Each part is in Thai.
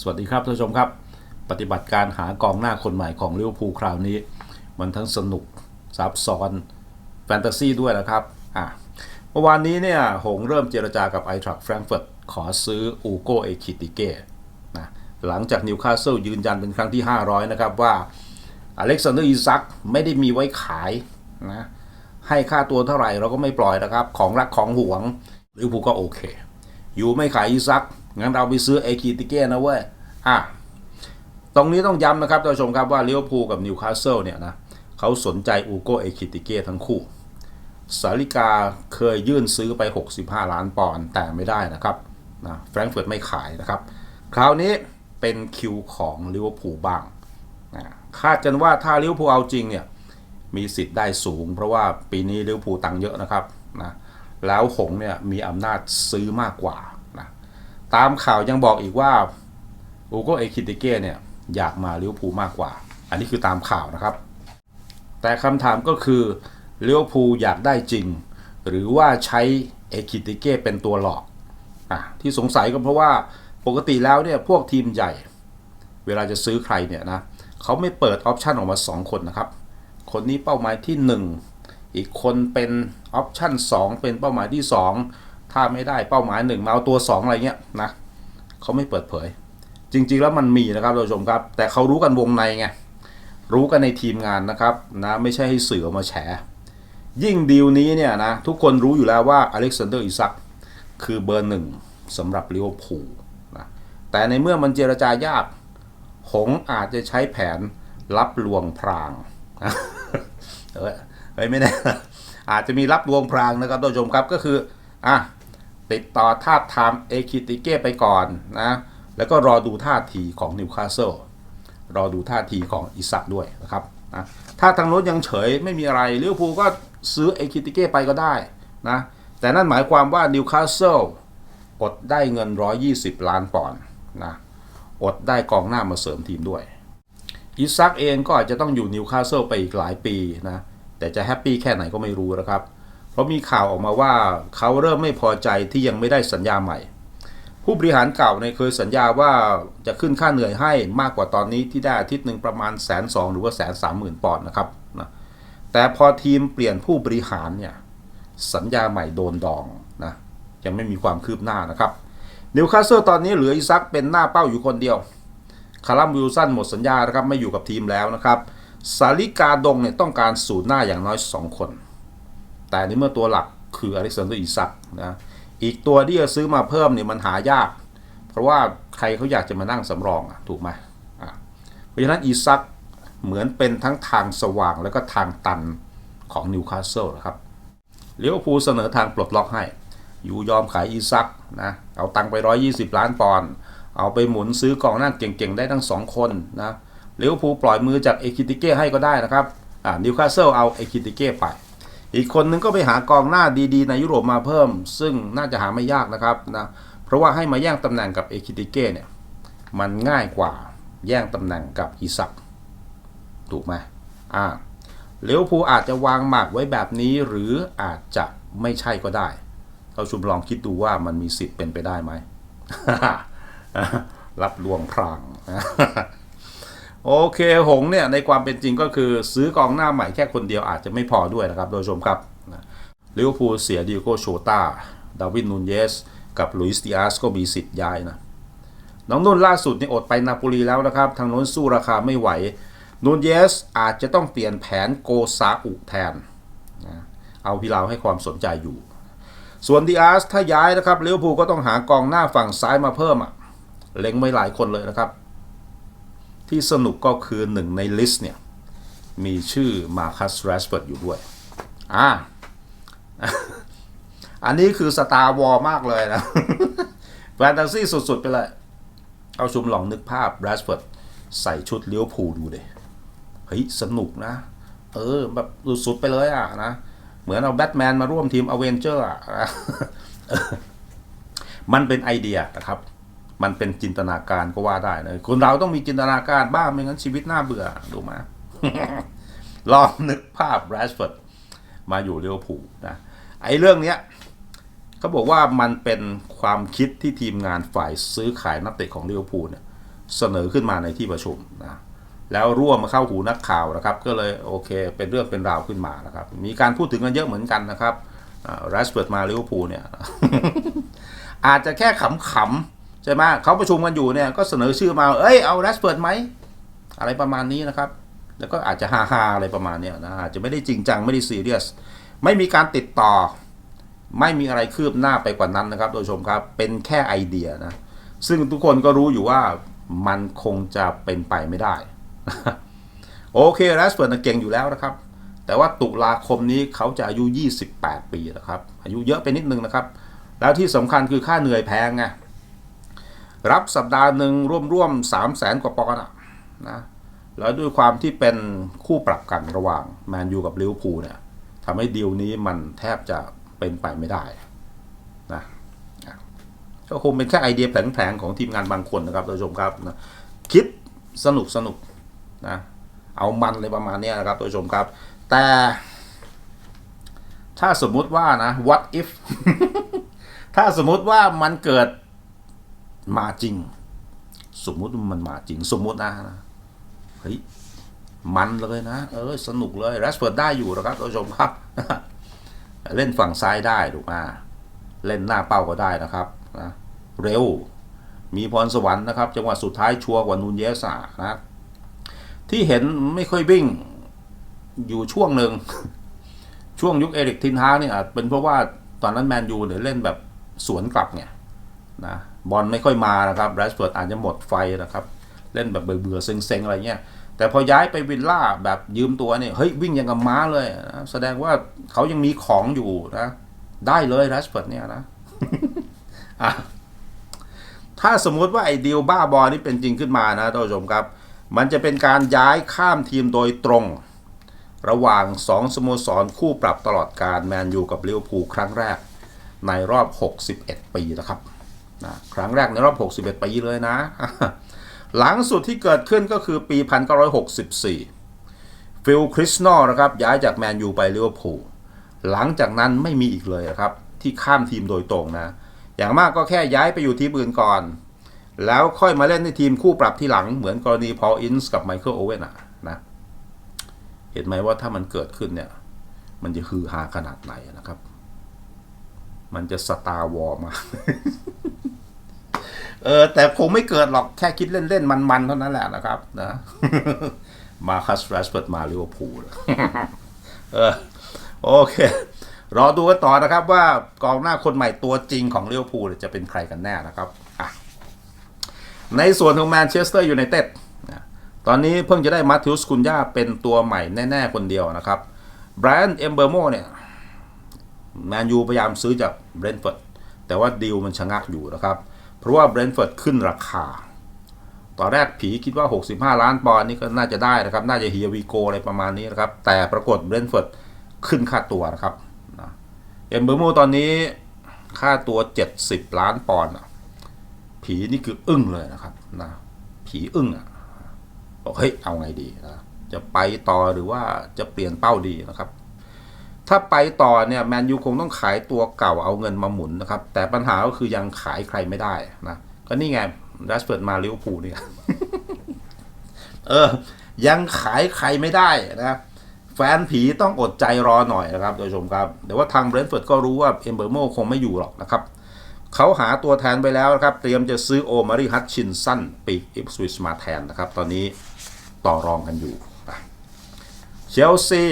สวัสดีครับท่านผู้ชมครับ ปฏิบัติการหากองหน้าคนใหม่ของลิเวอร์พูลคราวนี้ มันทั้งสนุกซับซ้อนแฟนตาซีด้วยนะครับอะเมื่อวานนี้เนี่ยหงเริ่มเจรจากับไอทรัคแฟรงเฟิร์ตขอซื้ออูโกเอคิติเก้นะหลังจากนิวคาสเซิลยืนยันเป็นครั้งที่ 500 นะครับว่าอเล็กซานเดอร์อิซักไม่ได้มีไว้ขายนะให้ค่าตัวเท่าไหร่เราก็ไม่ปล่อยนะครับ ของรักของหวงลิเวอร์พูลก็โอเค อยู่ไม่ขายอิซัก งั้นเราไปซื้อเอคิติเก้นะเว้ย อะ ตรงนี้ต้องย้ำนะครับท่านผู้ชมครับว่าลิเวพูกับนิวคาสเซิลเนี่ยนะเขาสนใจอูโกเอคิติเก้ทั้งคู่ สาริกาเคยยื่นซื้อไป 65 ล้านปอนด์แต่ไม่ได้นะครับนะแฟรงก์เฟิร์ตไม่ขายนะครับ คราวนี้เป็นคิวของลิเวอร์พูลบ้างนะคาดกันว่าถ้าลิเวอร์พูลเอาจริงเนี่ยมีสิทธิ์ได้สูง เพราะว่าปีนี้ลิเวอร์พูลตังเยอะนะครับนะแล้วหงเนี่ยมีอำนาจซื้อมากกว่า ตามข่าวยังบอกอีกว่าอูโกเอคิติเก้เนี่ยอยากมาเลิเวอร์พูมากกว่า อันนี้คือตามข่าวนะครับ แต่คำถามก็คือเลิเวอร์พูอยากได้จริง หรือว่าใช้เอคิติเก้เป็นตัวหลอกอะที่สงสัยก็เพราะว่าปกติแล้วเนี่ยพวกทีมใหญ่ เวลาจะซื้อใครเนี่ยนะเขาไม่เปิดออปชันออกมา 2 คนนะครับ คนนี้เป้าหมายที่ 1 อีกคนเป็นออปชัน2 เป็นเป้าหมายที่ 2 ถ้าไม่ได้เป้าหมาย1มาเอาตัว 2 อะไรเงี้ยนะเขาไม่เปิดเผย จริง ๆ แล้วมันมีนะครับท่านผู้ชมครับ แต่เขารู้กันวงในไงรู้กันในทีมงานนะครับนะไม่ใช่ให้สื่อออกมาแฉ ยิ่งดีลนี้เนี่ยนะทุกคนรู้อยู่แล้วว่าอเล็กซานเดอร์อิซักคือเบอร์หนึ่งสำหรับลิเวอร์พูลนะแต่ในเมื่อมันเจรจายาก หงอาจจะใช้แผนรับลวงพรางเอ้ยเฮ้ยไม่แน่อาจจะมีรับลวงพรางนะครับท่านผู้ชมครับก็คืออะ ติดต่อทาบทามเอคิติเก้ไปก่อนนะ แล้วก็รอดูท่าทีของนิวคาสเซิลรอดูท่าทีของอิซักด้วยนะครับนะถ้าทางโน้นยังเฉยไม่มีอะไรลิเวอร์พูลก็ซื้อเอคิติเก้ไปก็ได้นะแต่นั่นหมายความว่านิวคาสเซิลอดได้เงิน 120 ล้านปอนด์นะอดได้กองหน้ามาเสริมทีมด้วยอิซักเองก็อาจจะต้องอยู่นิวคาสเซิลไปอีกหลายปีนะแต่จะแฮปปี้แค่ไหนก็ไม่รู้นะครับ ราะมีข่าวออกมาว่าเขาเริ่มไม่พอใจที่ยังไม่ได้สัญญาใหม่ ผู้บริหารเก่าเนี่ยเคยสัญญาว่าจะขึ้นค่าเหนื่อยให้มากกว่าตอนนี้ที่ได้อาทิตย์หนึ่งประมาณแสนสองหรือว่าแสนสามหมื่นปอนด์นะครับนะแต่พอทีมเปลี่ยนผู้บริหารเนี่ยสัญญาใหม่โดนดองนะยังไม่มีความคืบหน้านะครับนิวคาสเซิลตอนนี้เหลืออิซักเป็นหน้าเป้าอยู่คนเดียวคารัมวิลสันหมดสัญญานะครับไม่อยู่กับทีมแล้วนะครับสาลิกาดงเนี่ยต้องการสูตรหน้าอย่างน้อย 2 คน แต่ในเมื่อตัวหลักคืออเล็กซานเดอร์อิซักนะอีกตัวที่จะซื้อมาเพิ่มเนี่ยมันหายาก เพราะว่าใครเขาอยากจะมานั่งสำรองอะถูกไหมอะเพราะฉะนั้นอิซักเหมือนเป็นทั้งทางสว่างแล้วก็ทางตันของนิวคาสเซิลนะครับเลี้ยวภูเสนอทางปลดล็อกให้ อยู่ยอมขายอีซักนะเอาตังไป 120 ล้านปอนด์เอาไปหมุนซื้อกองหน้าเก่งๆ ได้ทั้ง 2 คนนะเลี้ยวภูปล่อยมือจากเอคิติเก้ให้ก็ได้นะครับอ่านิวคาสเซิลเอาเอคิติเก้ไป อีกคนนึงก็ไปหากองหน้าดีๆ ในยุโรปมาเพิ่ม ซึ่งน่าจะหาไม่ยากนะครับนะเพราะว่าให้มาแย่งตำแหน่งกับเอคิติเก้เนี่ยมันง่ายกว่าแย่งตำแหน่งกับอีซักถูกไหมอ่าเลี้ยวภูอาจจะวางหมากไว้แบบนี้หรืออาจจะไม่ใช่ก็ได้ เราชุมลองคิดดูว่ามันมีสิทธิ์เป็นไปได้ไหมรับลวงพราง โอเคหงเนี่ยในความเป็นจริงก็คือซื้อกองหน้าใหม่แค่คนเดียวอาจจะไม่พอด้วยนะครับโดยชมครับลิเวอร์พูลเสียดิโกโชตาดาวินนูนเยส กับลุยส์ดิอาสก็มีสิทธิ์ย้ายนะน้องนุ่นล่าสุดนี่อดไปนาโปลีแล้วนะครับ ทางโน้นสู้ราคาไม่ไหวนูนเยสอาจจะต้องเปลี่ยนแผนโกซาอุแทนเอาพิลาวให้ความสนใจอยู่ ส่วนดิอาสถ้าย้ายนะครับลิเวอร์พูลก็ต้องหากองหน้าฝั่งซ้ายมาเพิ่มอะเล็งไว้หลายคนเลยนะครับ ที่สนุกก็คือหนึ่งในลิสต์เนี่ย มีชื่อมาคัสแรชเฟิร์ดอยู่ด้วย อ่า อันนี้คือสตาร์วอลมากเลยนะแฟนตาซีสุด ๆ ไปเลย เอาชุมลองนึกภาพแรชเฟิร์ดใส่ชุดเลี้ยวภูดูเลยเฮ้ย สนุกนะ เออ แบบสุด ๆ ไปเลยอะนะ เหมือนเอาแบทแมนมาร่วมทีมอเวนเจอร์อะมันเป็นไอเดียนะครับ มันเป็นจินตนาการก็ว่าได้นะคนเราต้องมีจินตนาการบ้างไม่งั้นชีวิตน่าเบื่อดูมาลองนึกภาพแรชฟิร์ดมาอยู่เลี้ยวผูนะไอ้เรื่องเนี้ยเขาบอกว่ามันเป็นความคิดที่ทีมงานฝ่ายซื้อขายนักเตะของเวอร์พูเนี่ยเสนอขึ้นมาในที่ประชุมนะแล้วร่วมมาเข้าหูนักข่าวนะครับ ก็เลยโอเค เป็นเรื่องเป็นราวขึ้นมานะครับ มีการพูดถึงกันเยอะเหมือนกันนะครับแรสเบิร์ดมาลิเวอร์พูลเนี่ย อาจจะแค่ขำๆ ช่ไหมเขาประชุมกันอยู่เนี่ยก็เสนอชื่อมา เอ้ย เอาแรสเบิร์ดไหม อะไรประมาณนี้นะครับ แล้วก็อาจจะฮาฮาๆอะไรประมาณนี้นะอาจจะไม่ได้จริงจัง ไม่ได้ซีเรียส ไม่มีการติดต่อ ไม่มีอะไรคืบหน้าไปกว่านั้นนะครับโดยชมครับ เป็นแค่ไอเดียนะ ซึ่งทุกคนก็รู้อยู่ว่ามันคงจะเป็นไปไม่ได้ โอเคแรสเบิร์ดเก่งอยู่แล้วนะครับ แต่ว่าตุลาคมนี้เขาจะอายุ 28 ปีนะครับ อายุเยอะไปนิดนึงนะครับ แล้วที่สำคัญคือค่าเหนื่อยแพงไง รับสัปดาห์หนึ่งร่วมๆ3 0 0แสนกว่าปอนด์อะนะแล้วด้วยความที่เป็นคู่ปรับกันระหว่างแมนยูกับลิเวอร์พูลเนี่ยทำให้ดีลนี้มันแทบจะเป็นไปไม่ได้นะก็คงเป็นแค่ไอเดียแผลงๆของทีมงานบางคนนะครับท่านผู้ชมครับนะคิดสนุกสนุกนะเอามันเลยประมาณนี้นะครับท่านผู้ชมครับ แต่ถ้าสมมุติว่านะ what if ถ้าสมมุติว่ามันเกิด มาจริง สมมุติมันมาจริง สมมุตินะเฮ้ยมันเลยนะ เออสนุกเลยแรสเฟิร์ดได้อยู่นะครับท่านผู้ชมครับ เล่นฝั่งซ้ายได้ถูกไหมเล่นหน้าเป้าก็ได้นะครับนะเร็ว มีพรสวรรค์นะครับจังหวะสุดท้ายชัวร์กว่านูนเยสานะที่เห็นไม่ค่อยวิ่งอยู่ช่วงหนึ่งช่วงยุคเอริกทินฮาเนี่ยอาจเป็นเพราะว่าตอนนั้นแมนยูเนี่ยเล่นแบบสวนกลับไง นะบอลไม่ค่อยมานะครับแรชเฟิร์ดอาจจะหมดไฟนะครับ เล่นแบบเบื่อๆเซ็งๆอะไรเงี้ยแต่พอย้ายไปวิลล่าแบบยืมตัวเนี่ยเฮ้ยวิ่งอย่างกับม้าเลยนะแสดงว่าเขายังมีของอยู่นะ ได้เลยแรชเฟิร์ดเนี่ยนะอะถ้าสมมุติว่าไอ้ดีลบ้าบอลนี่เป็นจริงขึ้นมานะท่านผู้ชมครับ มันจะเป็นการย้ายข้ามทีมโดยตรง ระหว่าง 2 สโมสรคู่ปรับตลอดการแมนยูกับลิเวอร์พูลครั้งแรก ในรอบ 61 ปีนะครับ นะครั้งแรกในรอบ 61 ปีเลยนะ หลังสุดที่เกิดขึ้นก็คือปี 1964 ฟิลคริสนอลนะครับย้ายจากแมนยูไปลิเวอร์พูลหลังจากนั้นไม่มีอีกเลยครับ ที่ข้ามทีมโดยตรงนะ อย่างมากก็แค่ย้ายไปอยู่ทีมอื่นก่อน แล้วค่อยมาเล่นในทีมคู่ปรับที่หลังเหมือนกรณีพอลอินส์กับไมเคิลโอเว่นะนะ เห็นไหมว่าถ้ามันเกิดขึ้นเนี่ย มันจะฮือฮาขนาดไหนนะครับ มันจะสตาร์วอร์มาเออ แต่คงไม่เกิดหรอกแค่คิดเล่น ๆ มัน ๆ เท่านั้นแหละนะครับนะมาคัสแรชเฟิดมาลิเวอร์พูลเออโอเค รอดูกันต่อนะครับว่ากองหน้าคนใหม่ตัวจริงของลิเวอร์พูลจะเป็นใครกันแน่นะครับอะในส่วนของแมนเชสเตอร์ยูไนเต็ดตอนนี้เพิ่งจะได้มาธิอุสคุนย่าเป็นตัวใหม่แน่ ๆ คนเดียวนะครับแบรนด์เอมเบอร์โมเนี่ยแมนยูพยายามซื้อจากเบรนท์ฟอร์ดแต่ว่าดีลมันชะงักอยู่นะครับ เพราะว่าเบรนท์ฟอร์ดขึ้นราคา ตอนแรกผีคิดว่า 65 ล้านปอนด์นี่ก็น่าจะได้นะครับ น่าจะเฮียวีโกอะไรประมาณนี้นะครับ แต่ปรากฏเบรนท์ฟอร์ดขึ้นค่าตัวนะครับเอ็มเบอร์โมตอนนี้ค่าตัว 70 ล้านปอนด์อะผีนี่คืออึ้งเลยนะครับนะผีอึ้งอะบอกเฮ้ยเอาไงดีนะจะไปต่อหรือว่าจะเปลี่ยนเป้าดีนะครับ ถ้าไปต่อเนี่ยแมนยูคงต้องขายตัวเก่าเอาเงินมาหมุนนะครับ แต่ปัญหาก็คือยังขายใครไม่ได้นะ ก็นี่ไงแรชเฟิร์ดมาลิเวอร์พูลเนี่ยเออ ยังขายใครไม่ได้นะแฟนผีต้องอดใจรอหน่อยนะครับโดยชมครับเดี๋ยวว่าทางเบรนท์เฟิร์ดก็รู้ว่าเอมเบอร์โมคงไม่อยู่หรอกนะครับเขาหาตัวแทนไปแล้วนะครับ เตรียมจะซื้อโอมารีฮัตชินสันปีกอิปสวิชมาแทนนะครับ ตอนนี้ต่อรองกันอยู่เชลซี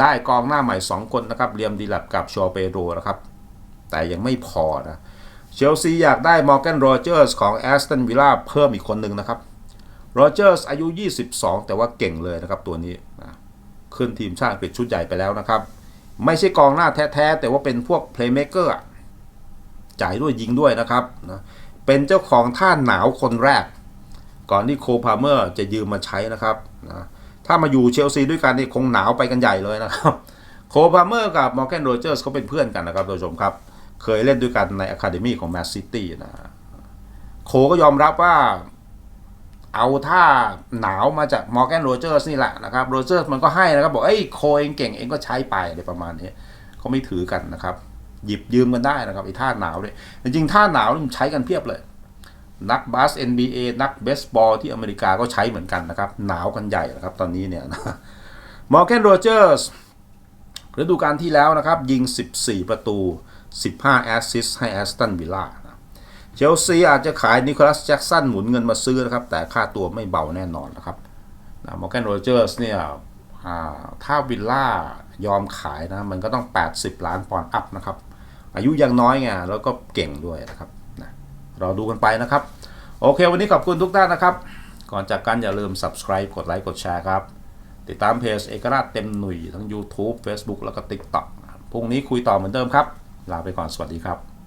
ได้กองหน้าใหม่ 2 คนนะครับเลียมดีลับกับชอเปโรนะครับ แต่ยังไม่พอนะเชลซีอยากได้มอร์แกนโรเจอร์สของแอสตันวิลล่าเพิ่มอีกคนหนึ่งนะครับโรเจอร์สอายุ 22 แต่ว่าเก่งเลยนะครับตัวนี้นะขึ้นทีมชาติอังกฤษชุดใหญ่ไปแล้วนะครับ ไม่ใช่กองหน้าแท้ๆ แต่ว่าเป็นพวกเพลย์เม k เกอร์จ่ายด้วยยิงด้วยนะครับนะเป็นเจ้าของท่าหนาวคนแรก ก่อนที่โคพาเมอร์จะยืมมาใช้นะครับนะ ถ้ามาอยู่เชลซีด้วยกันนี่คงหนาวไปกันใหญ่เลยนะครับโคพาเมอร์กับมอร์แกนโรเจอร์สเขาเป็นเพื่อนกันนะครับท่านผู้ชมครับ เคยเล่นด้วยกันในอะคาเดมี่ของแมนซิตี้นะโคก็ยอมรับว่าเอาท่าหนาวมาจากมอร์แกนโรเจอร์สนี่แหละนะครับโรเจอร์สมันก็ให้นะครับ บอกเอ้ยโคเองเก่งเองก็ใช้ไปอะไรประมาณนี้เขาไม่ถือกันนะครับ หยิบยืมกันได้นะครับไอ้ท่าหนาวเนี่ยจริงๆท่าหนาวนี่มันใช้กันเพียบเลย นักบาส NBA นักเบสบอลที่อเมริกาก็ใช้เหมือนกันนะครับ หนาวกันใหญ่นะครับตอนนี้เนี่ยนะมอร์แกนโรเจอร์สฤดูกาลที่แล้วนะครับ ยิง 14 ประตู 15 แอสซิสต์ให้แอสตันวิลล่าเชลซีอาจจะขายนิโคลัสแจ็กสันหมุนเงินมาซื้อนะครับ แต่ค่าตัวไม่เบาแน่นอนนะครับมอร์แกนโรเจอร์สเนี่ยถ้าวิลล่ายอมขายนะ มันก็ต้อง 80 ล้านปอนด์อัพนะครับ อายุยังน้อยไงแล้วก็เก่งด้วยนะครับ เราดูกันไปนะครับ โอเค วันนี้ขอบคุณทุกท่านนะครับ ก่อนจากกันอย่าลืม subscribe กดไลค์กดแชร์ครับ ติดตามเพจเอกราชเต็มหนุ่ยทั้ง YouTube Facebook แล้วก็ TikTok พรุ่งนี้คุยต่อเหมือนเดิมครับ ลาไปก่อนสวัสดีครับ